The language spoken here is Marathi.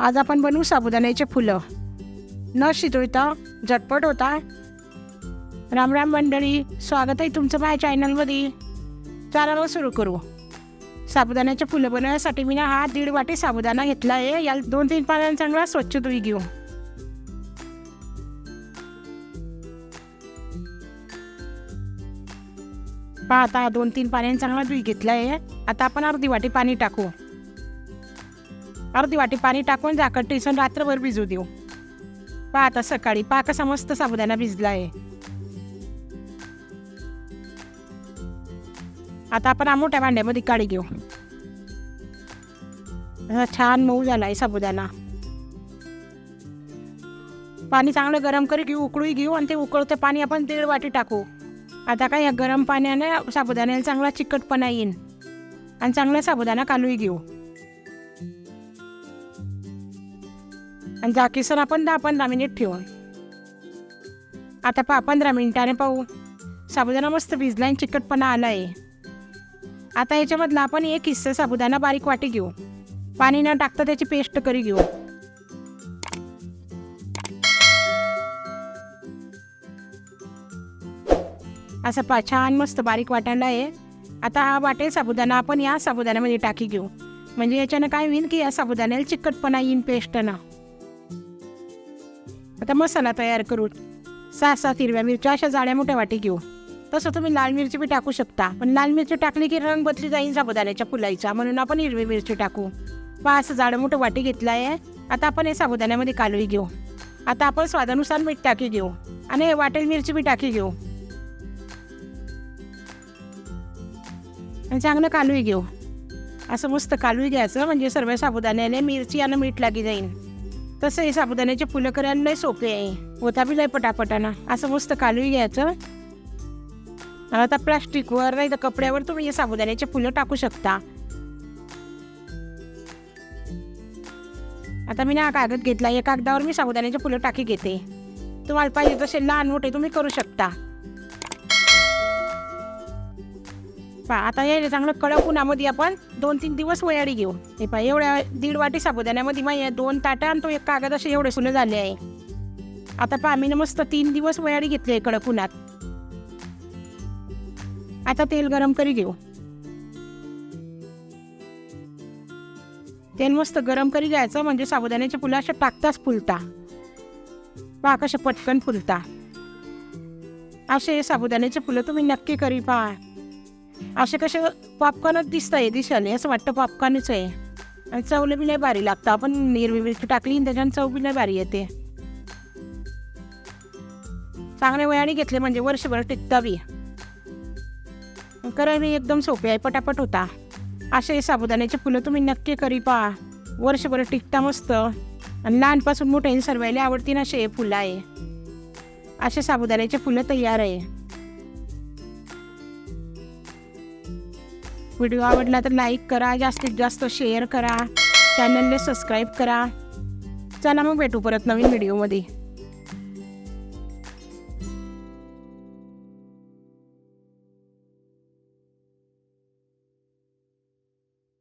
आज आपण बनवू साबुदाण्याचे फुलं. न शिजवता झटपट होता. राम राम मंडळी स्वागत आहे तुमचं माझ्या चॅनलमध्ये चला मग सुरू करू. साबुदाण्याचे फुलं बनवण्यासाठी मी ना हा दीड वाटी साबुदाणा घेतला आहे. याला दोन तीन पाण्याने चांगला स्वच्छ धुई घेऊ. पहा आता दोन तीन पाण्याने चांगला धुई घेतला आहे. आता आपण अर्धी वाटी पाणी टाकू. अर्धी वाटी पाणी टाकून झाकण टिसून रात्रभर भिजू देऊ. पहा आता सकाळी पहा कसा मस्त साबुदाणा भिजला आहे आता आपण हा मोठ्या भांड्यामध्ये काढी घेऊ. असा छान मऊ झाला आहे साबुदाणा. पाणी चांगलं गरम करी घेऊ उकळूही घेऊ आणि ते उकळतं पाणी आपण दीड वाटी टाकू. आता काय या गरम पाण्याने साबुदाण्याला चांगला चिकटपणा येईन. आणि चांगला साबुदाणा कालूही घेऊ. आणि झाकीसर आपण दहा पंधरा मिनिट ठेवून. आता पहा पंधरा मिनिटाने पाहू. साबुदाणा मस्त भिजला आणि चिकटपणा आला आहे आता याच्यामधला आपण एक हिस्सा साबुदाणा बारीक वाटी घेऊ. पाणी न टाकता त्याची पेस्ट करी घेऊ. असं पा छान मस्त बारीक वाटायला आहे आता हा वाटेल साबुदाणा आपण या साबुदाण्यामध्ये टाकी घेऊ. म्हणजे याच्यानं काय होईल की या साबुदाण्याला चिकटपणा येईन पेस्टनं आता मसाला तयार करू सहा सात हिरव्या मिरच्या अशा जाड्या मोठ्या वाटी घेऊ. तसं तुम्ही लाल मिरची बी टाकू शकता. पण लाल मिरची टाकली की रंग बदली जाईल साबुदाण्याच्या फुलाईचा. म्हणून आपण हिरवी मिरची टाकू. पहा असं जाडं मोठं वाटी घेतलं आहे आता आपण हे साबुदाण्यामध्ये कालवी घेऊ. आता आपण स्वादानुसार मीठ टाकी घेऊ. आणि हे वाटेल मिरची बी टाकी घेऊ. आणि चांगलं कालवी घेऊ. असं मस्त कालवी घ्यायचं. म्हणजे सर्व साबुदाण्याने मिरची आणि मीठ लागी जाईल तसं हे साबुदाण्याचे फुलं करायला लय सोपे आहे. होता बी लय पटापटाना. असं मस्त कालवी घ्यायचं. आता प्लास्टिकवर नाही तर कपड्यावर तुम्ही हे साबुदाण्याचे फुलं टाकू शकता. आता मी ना कागद घेतला. या कागदावर मी साबुदाण्याचे फुलं टाकी घेते. तुम्हाला पाहिजे तसे लहान मोठे तुम्ही करू शकता. पहा आता हे चांगलं कडक उन्हामध्ये आपण दोन तीन दिवस वयाडी घेऊ. हे पहा एवढ्या दीड वाटी साबुदाण्यामध्ये मग दोन ताटा आणि तो एक कागद असे एवढे सुने झाले आहे. आता पहा आम्ही ना मस्त तीन दिवस वयाडी घेतले कडक उन्हात. आता तेल गरम करी घेऊ. तेल मस्त गरम करी घ्यायचं म्हणजे साबुदाण्याचे फुलं अशा टाकताच फुलता. पहा कशा पटकन फुलता. असे साबुदाण्याचे फुलं तुम्ही नक्की करी पहा. असे कसे पॉपकॉर्नच दिसत आहे दिसायला असं वाटतं पॉपकॉर्नच आहे. आणि चवलं बी नाही भारी लागतं. आपण हिरवी मिरची टाकली त्याच्यानं चव बी नाही भारी येते. चांगल्या वयाने घेतले म्हणजे वर्षभर टिकता बी. करायला एकदम सोपे आहे पटापट होता. असे साबुदाण्याचे फुलं तुम्ही नक्की करी पहा. वर्षभर टिकता मस्त. आणि लहानपासून मोठ्याने सर्वायला आवडतील असे फुलं आहे. असे साबुदाण्याचे फुलं तयार आहे. व्हिडिओ आवडला तर लाईक करा जास्तीत जास्त शेअर करा चॅनलला सबस्क्राईब करा. चला मग भेटू परत नवीन व्हिडिओमध्ये.